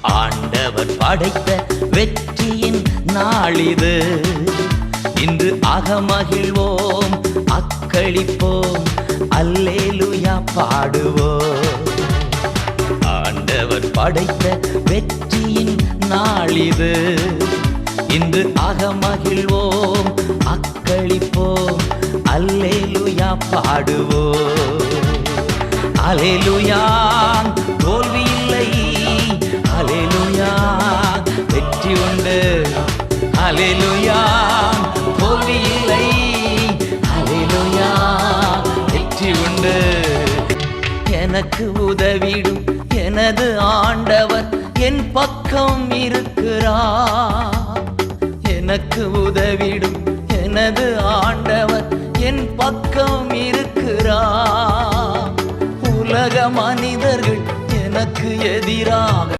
ஆண்டவர் படைத்த வெற்றியின் நாளிது. இன்று அகமகிழ்வோம் அக்களிப்போம் அல்லேலுயா பாடுவோம். ஆண்டவர் படைத்த வெற்றியின் நாளிது. இன்று அகமகிழ்வோம் அக்களிப்போம் அல்லேலுயா பாடுவோம். அலேலுயா அலேலுயா தோல்வி இல்லை. அலேலுயா வெற்றி உண்டு. எனக்கு உதவிடும் எனது ஆண்டவர் என் பக்கம் இருக்கிறார். எனக்கு உதவிடும் எனது ஆண்டவர் என் பக்கம் இருக்கிறார். உலக மனிதர்கள் எனக்கு எதிராக